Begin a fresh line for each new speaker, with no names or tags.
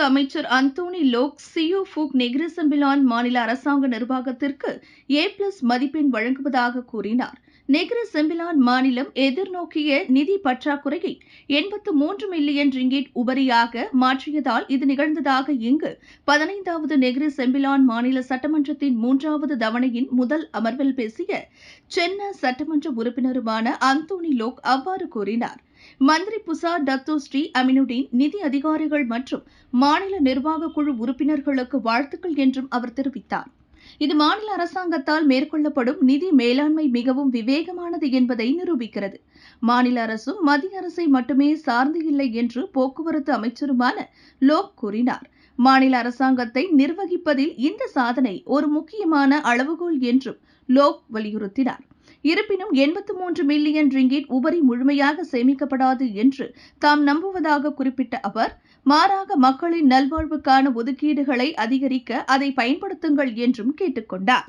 அமைச்சர் Anthony Loke Siew Fook Negeri Sembilan மாநில அரசாங்க நிர்வாகத்திற்கு ஏ பிளஸ் மதிப்பெண் வழங்குவதாக கூறினார். நிகர செம்பிலான் மாநிலம் எதிர்நோக்கிய நிதி பற்றாக்குறையை எண்பத்து மூன்று மில்லியன் ரிங்கிட் உபரியாக மாற்றியதால் இது நிகழ்ந்ததாக இங்கு பதினைந்தாவது நெகிரி செம்பிலான் மாநில சட்டமன்றத்தின் மூன்றாவது தவணையின் முதல் அமர்வில் பேசிய சென்னை சட்டமன்ற உறுப்பினருமான அந்தோனி லோக் அவ்வாறு கூறினார். மந்திரி புசா டத்தோ ஸ்ரீ அமினுடீன் நிதி அதிகாரிகள் மற்றும் மாநில நிர்வாக குழு உறுப்பினர்களுக்கு வாழ்த்துக்கள் என்றும் அவர் தெரிவித்தார். இது மாநில அரசாங்கத்தால் மேற்கொள்ளப்படும் நிதி மேலாண்மை மிகவும் விவேகமானது என்பதை நிரூபிக்கிறது. மாநில அரசும் மத்திய அரசை மட்டுமே சார்ந்து இல்லை என்று போக்குவரத்து அமைச்சருமான லோக் கூறினார். மாநில அரசாங்கத்தை நிர்வகிப்பதில் இந்த சாதனை ஒரு முக்கியமான அளவுகோல் என்றும் லோக் வலியுறுத்தினார். இருப்பினும் எண்பத்து மூன்று மில்லியன் ரிங்கிட் உபரி முழுமையாக சேமிக்கப்படாது என்று தாம் நம்புவதாக குறிப்பிட்ட அவர் மாறாக மக்களின் நல்வாழ்வுக்கான ஒதுக்கீடுகளை அதிகரிக்க அதை பயன்படுத்துங்கள் என்றும் கேட்டுக் கொண்டார்